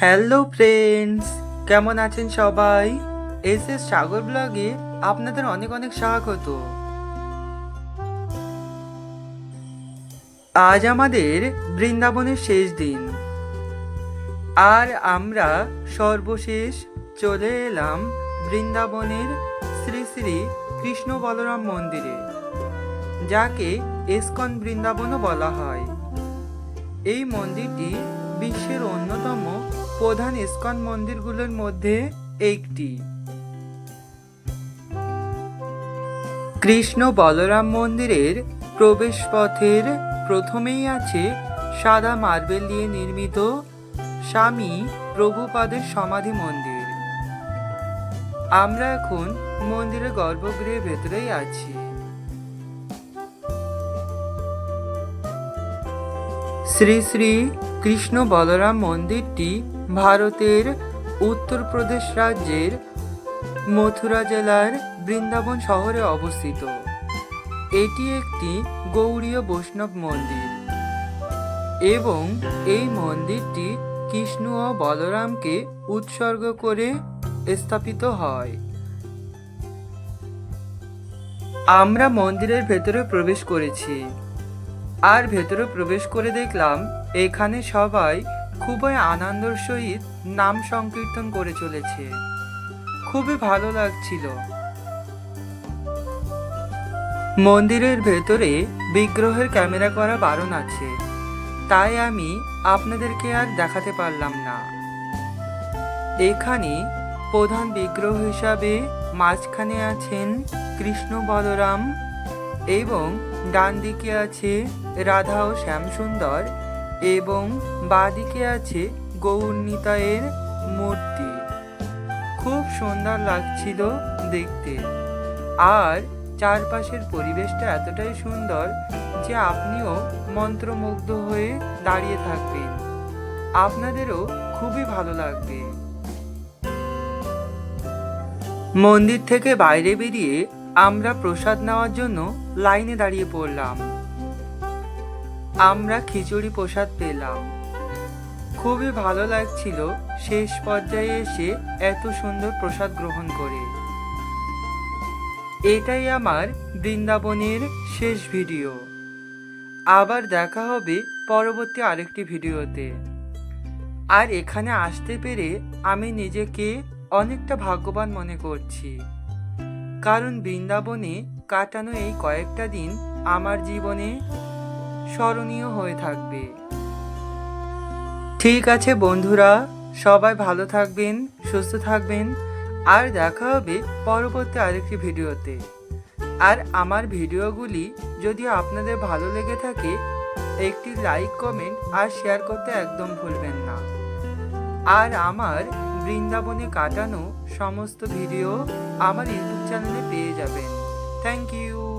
Hello friends কেমন আছেন সবাই? এস এস সাগর ব্লগে আপনাদের অনেক অনেক স্বাগত। আজ আমাদের বৃন্দাবনের শেষ দিন। আর আমরা সর্বশেষ চলে এলাম বৃন্দাবনের শ্রী শ্রী কৃষ্ণ বলরাম মন্দিরে, যাকে এসকন বৃন্দাবনও বলা হয়। এই মন্দিরটি বিশ্বের অন্যতম প্রধান ইস্কন মন্দিরগুলোর মধ্যে একটি। কৃষ্ণ বলরাম মন্দিরের প্রবেশপথের প্রথমেই আছে সাদা মার্বেল দিয়ে নির্মিত স্বামী প্রভুপাদের সমাধি মন্দির। আমরা এখন মন্দিরের গর্ভগৃহের ভেতরেই আছি। শ্রী শ্রী কৃষ্ণ বলরাম মন্দিরটি ভারতের উত্তরপ্রদেশ রাজ্যের মথুরা জেলার বৃন্দাবন শহরে অবস্থিত। এটি একটি গৌড়ীয় বৈষ্ণব মন্দির এবং এই মন্দিরটি কৃষ্ণ ও বলরামকে উৎসর্গ করে স্থাপিত হয়। আমরা মন্দিরের ভেতরে প্রবেশ করেছি। আর ভেতরে প্রবেশ করে দেখলাম, এখানে সবাই খুবই আনন্দর সহিত নাম সংকীর্তন করে চলেছে। খুবই ভালো লাগছিল। মন্দিরের ভেতরে বিগ্রহের ক্যামেরা করা বারণ আছে। তাই আমি আপনাদেরকে আর দেখাতে পারলাম না। এখানে প্রধান বিগ্রহ হিসাবে মাঝখানে আছেন কৃষ্ণ বলরাম এবং ডান দিকে আছে রাধা ও শ্যামসুন্দর এবং বাঁদিকে আছে গৌরনীতায়ের মূর্তি। খুব সুন্দর লাগছিল দেখতে। আর চারপাশের পরিবেশটা এতটাই সুন্দর যে আপনিও মন্ত্রমুগ্ধ হয়ে দাঁড়িয়ে থাকবেন। আপনাদেরও খুবই ভালো লাগবে। মন্দির থেকে বাইরে বেরিয়ে আমরা প্রসাদ নেওয়ার জন্য লাইনে দাঁড়িয়ে পড়লাম। আমরা খিচুড়ি প্রসাদ পেলাম। খুবই ভালো লাগছিল শেষ পর্যায়ে এসে এত সুন্দর প্রসাদ গ্রহণ করে। এটাই আমার বৃন্দাবনের শেষ ভিডিও। আবার দেখা হবে পরবর্তী আরেকটি ভিডিওতে। আর এখানে আসতে পেরে আমি নিজেকে অনেকটা ভাগ্যবান মনে করছি। কারণ বৃন্দাবনে কাটানো এই কয়েকটা দিন আমার জীবনে স্মরণীয় হয়ে থাকবে। ঠিক আছে বন্ধুরা, সবাই ভালো থাকবেন, সুস্থ থাকবেন, আর দেখা হবে পরবর্তী আরেকটি ভিডিওতে। আর আমার ভিডিওগুলি যদি আপনাদের ভালো লেগে থাকে, একটি লাইক, কমেন্ট আর শেয়ার করতে একদম ভুলবেন না। আর আমার বৃন্দাবনে কাটানো সমস্ত ভিডিও আমার ইউটিউব চ্যানেলে পেয়ে যাবেন। Thank you.